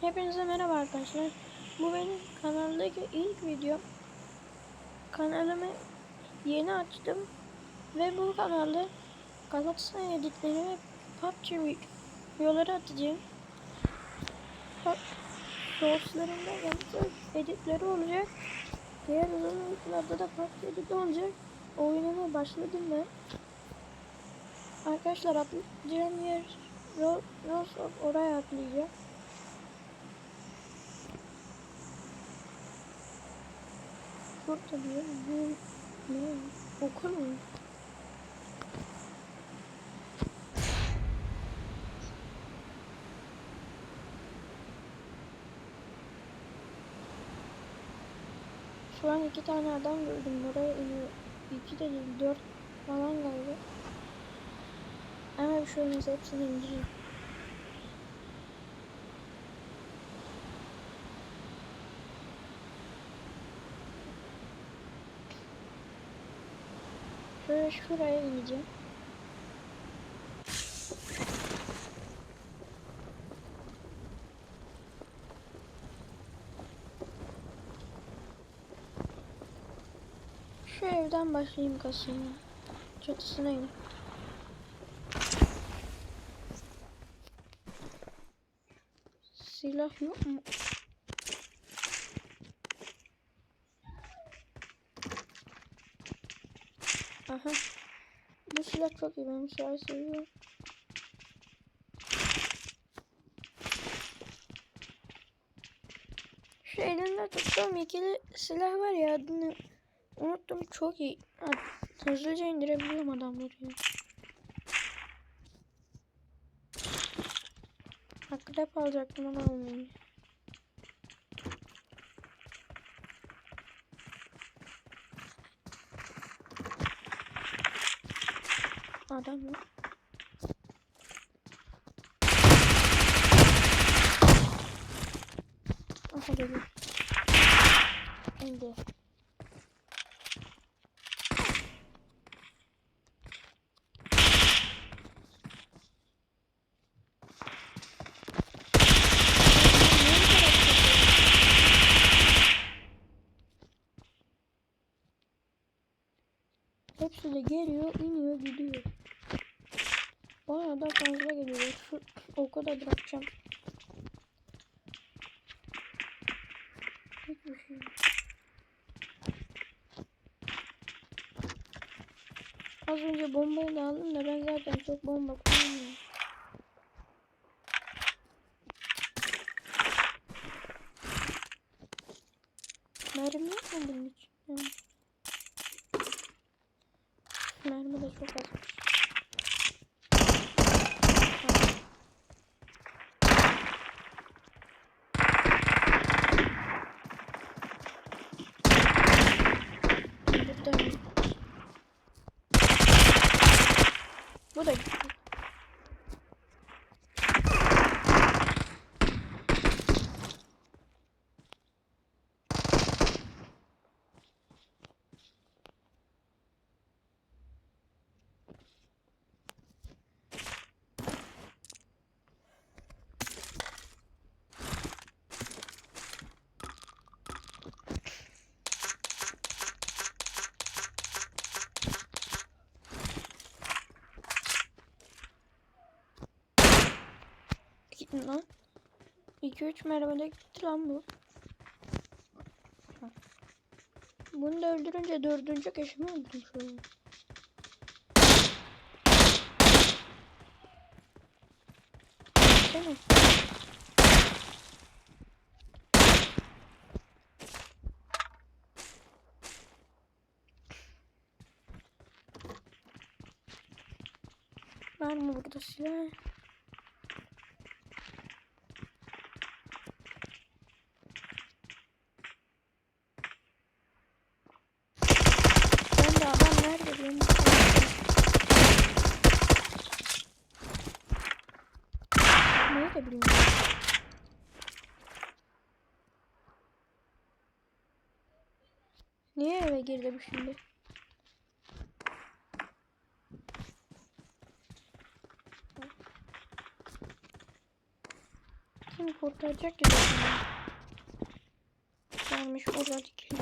Hepinize merhaba arkadaşlar. Bu benim kanaldaki ilk video. Kanalımı yeni açtım. Ve bu kanalda Galatasaray editleri ve PUBG videoları atacağım. Shortslarımda Galatasaray editleri olacak. Diğer uzun videolarda da PUBG editi olacak. Oynamaya başladım ben. Arkadaşlar atlayacağım yer Ro Rosov oraya atlayacağım. Burada bir bu ne? Okul mu? Şu an iki tane adam gördüm. Buraya iniyor. İki de değil, dört falan galiba. Ama bir. Hepsini indireyim. Şöyle şuraya ineceğim. Şu evden başlayayım kasaya. Çatısına in. Silah yok mu? Bu silah çok iyi. Ben bu silahı seviyorum. Şu elimde tuttuğum ikili silah var ya adını unuttum çok iyi. Hızlıca indirebiliyorum adamları ya. Akrep alacaktım onu almayayım. Adam yok. Aha geliyor. İndi. Hepsi de geliyor, iniyor, gidiyor. Bayağı da fazla geliyor. Şu da bırakacağım. Az önce bombayı da aldım da ben zaten çok bomba kullanmıyorum. Mermi yok mu bunun için? Yani. Mermi de çok azmış. Burada mı? Bu da gitti. Gitti lan. 2-3 mermide gitti lan bu. Bunu da öldürünce dördüncü kişimi öldürdüm şu an. Mi? Var mı burada silah? Ben de adam nerede benim? Nerede bilmiyorum. Niye eve girdi bu şimdi? Kim kurtaracak ki? Gelmiş orada dikili.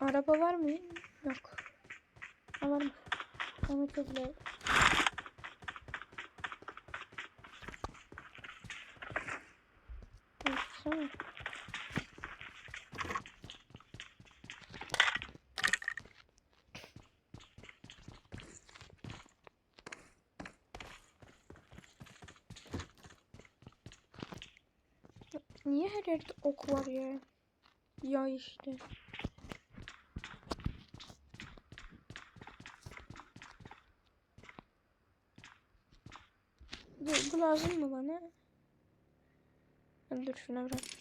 Araba var mı? Yok. Var mı? Ama çok güzel. Niye her yerde ok var ya? Ya işte. Dur, bu lazım mı bana? Dur şuna bırak.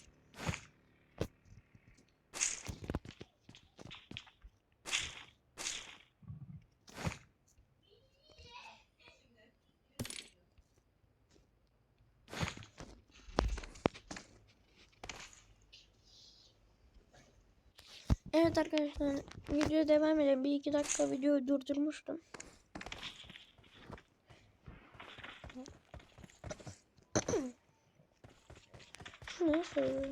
Evet arkadaşlar video devam edelim. Bir iki dakika videoyu durdurmuştum. Neyse.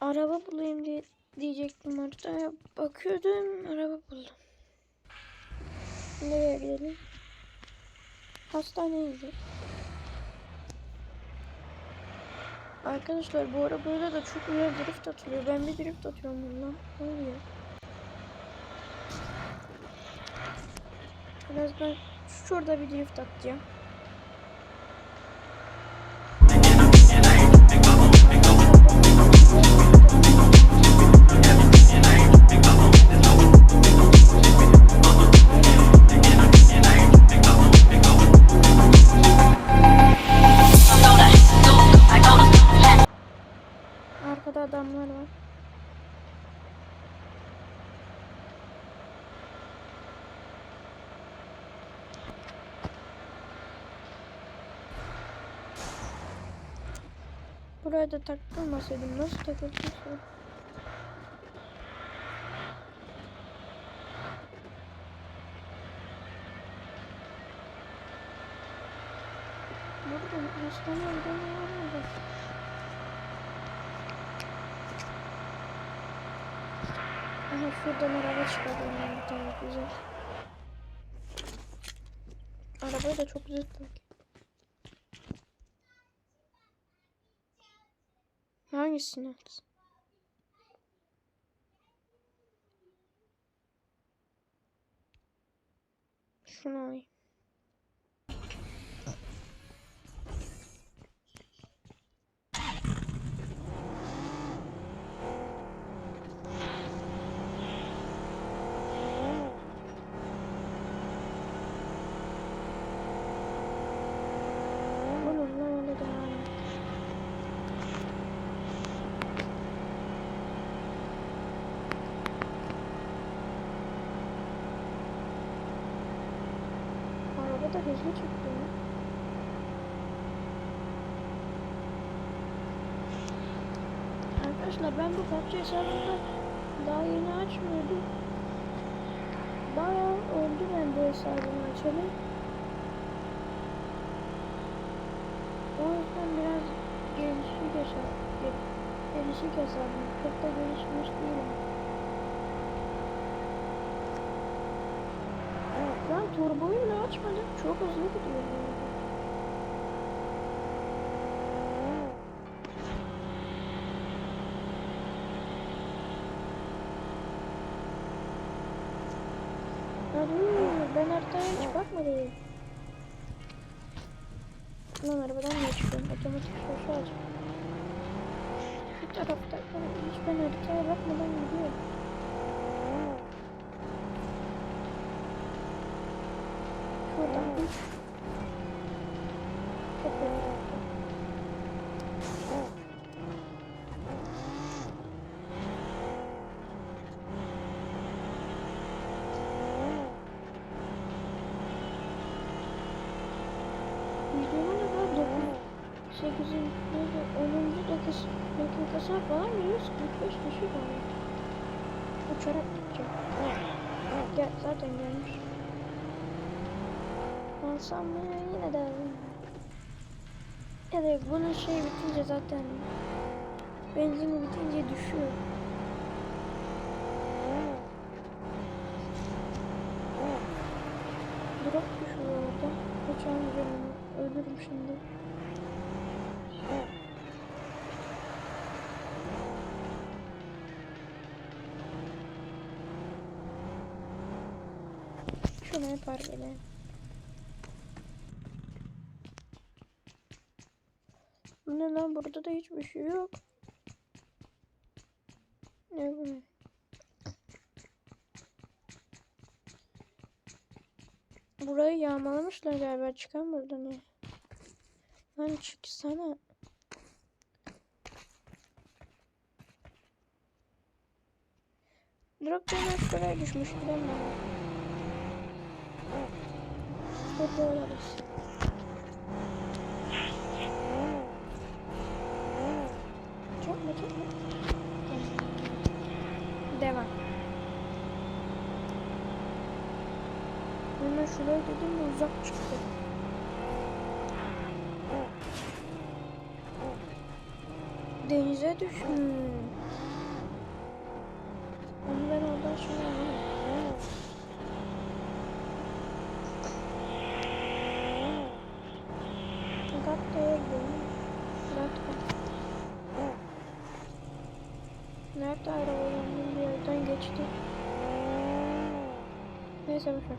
Araba bulayım diye diyecektim haritaya. Bakıyordum araba buldum. Nereye gidelim? Hastaneye gidelim. Arkadaşlar bu arabayla da çok güzel drift atılıyor. Ben bir drift atıyorum bundan. Ne oluyor? Biraz ben şurada bir drift atacağım. Arkada adamlar var. Buraya da takılmasaydım nasıl takıldıysa. Burada hastane orada var mı? Aha şuradan araba çıkardım bir tane güzel. Arabayı da çok güzel takip. Hangisini at? Şunu alayım. Bununla öyle devam et. Araba da hızlı çıktı ya. Arkadaşlar ben bu PUBG hesabını daha yeni açmıyordum. Bayağı oldu ben bu hesabımı açalı. O yüzden biraz gelişik hesap, gel- gelişik hesabım. Çok da gelişmiş değilim. Evet, ben turboyu bile açmadım. Çok hızlı gidiyor ben haritaya hiç bakmadım. Lan arabadan mı çıkıyorum? Otomatik şoşu aç. Şu tarafta hiç ben haritaya bakmadan 8. 10. dakikası var mı? 145 kişi var. Uçarak gideceğim. Gel, zaten gelmiş. Alsam mı yine de ya da bunun şey bitince zaten benzini bitince düşüyor. Drop düşüyor orada. Kaçamayacağım onu. Ölürüm şimdi. Şunu park edelim. Ne lan burada da hiçbir şey yok. Ne bu? Burayı yağmalamışlar galiba çıkan buradan ya. Lan çıksana. Drop hemen şuraya düşmüş mi? Burada olabilir. Çok mu çok mu? Devam. Hemen şuraya dedim de uzak çıktı. Denize düşmüş. Onu ben oradan şöyle alayım. Gatta'ya gidiyorum. Gatta. Nerede arabalarının bir yerden geçti. Neyse boşver.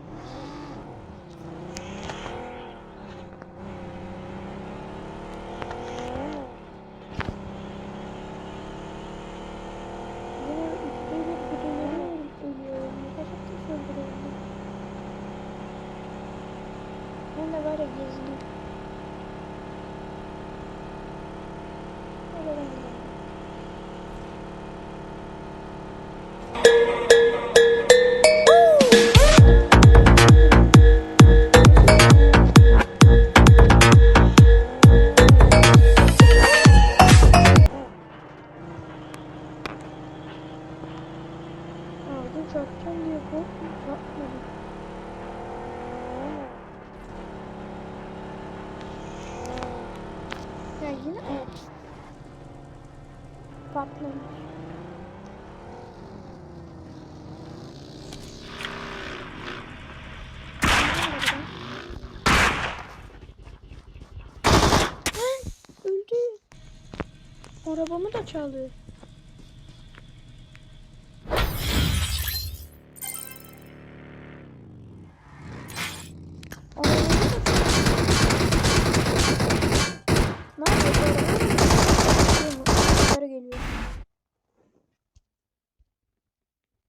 Arabamı da çalıyor.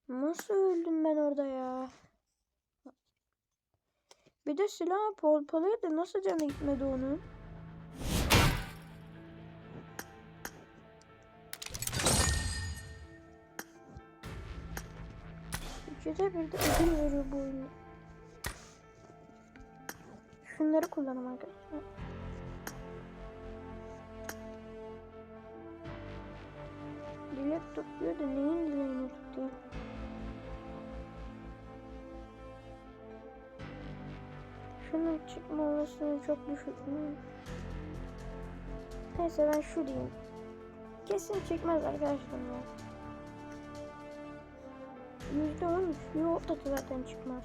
Nasıl öldüm ben orada ya? Bir de silah polpalıydı. Nasıl canı gitmedi onun? İkide bir de ödül veriyor bu oyun. Şunları kullanım arkadaşlar. Dilek topluyor da neyin dileğini tutuyor? Şunun çıkma olasılığı çok düşük? Neyse ben şu diyeyim. Kesin çıkmaz arkadaşlar. Yüzde üç. Yok da zaten çıkmaz.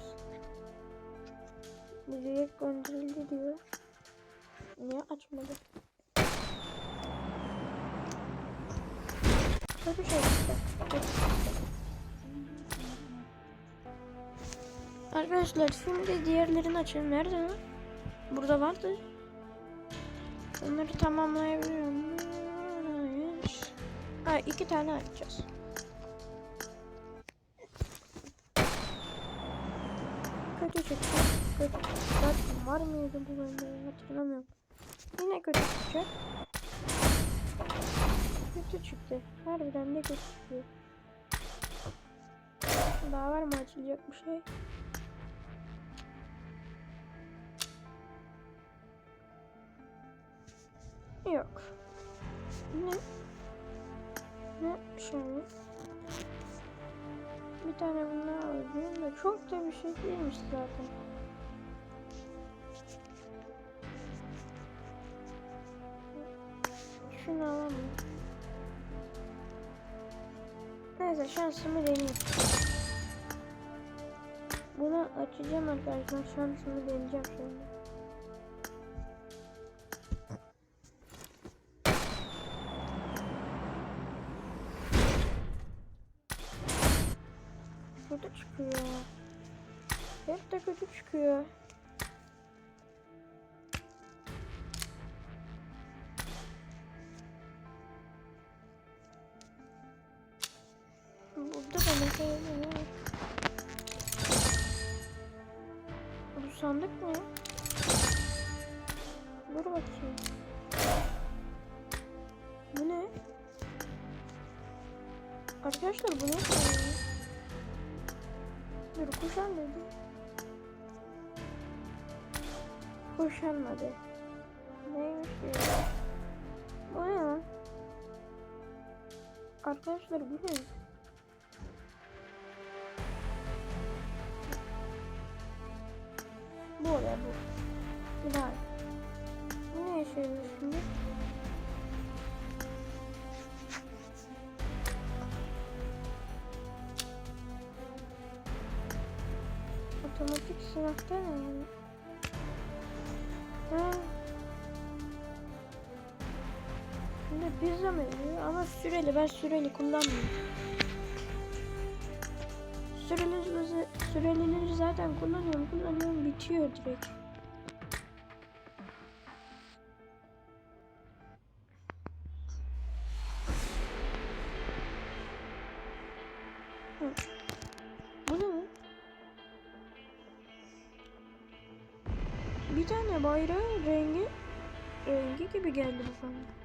Dilek gönderildi diyor. Niye açmadı? Kötü şey işte. Arkadaşlar şimdi diğerlerini açalım. Nerede lan? Burada vardı. Onları tamamlayabiliyorum. Hayır. Ha iki tane açacağız. Kötü çıktı. Kötü. Zaten var mıydı bu bende hatırlamıyorum. Yine kötü çıkacak. Kötü çıktı. Harbiden de kötü çıkıyor. Daha var mı açılacak bir şey? Yok. Ne? Ne? Şöyle. bir tane bundan alacağım da çok da bir şey değilmiş zaten. Şunu alalım. Neyse şansımı deneyeyim. Bunu açacağım arkadaşlar. Şansımı deneyeceğim şimdi. Ne var? Bu sandık mı? Dur bakayım. Bu ne? Arkadaşlar bu ne? Dur kuşan dedi. Kuşanmadı. Neymiş ki? Bu ne? Arkadaşlar bu ne? Bu oluyor bu. Bir daha. Bu ne yaşıyor şimdi? Otomatik sınavda ne yani? Ha. Şimdi pizza menü ama süreli ben süreli kullanmıyorum. Süreli, sürelileri zaten kullanıyorum kullanıyorum bitiyor direkt. Bu ne? Bir tane bayrağın rengi rengi gibi geldi bu bana.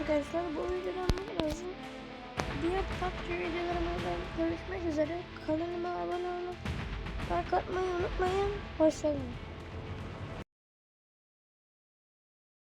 Arkadaşlar bu videodan bu kadar. Diğer PUBG videolarımızda görüşmek üzere. Kanalıma abone olup like atmayı unutmayın. Hoşçakalın.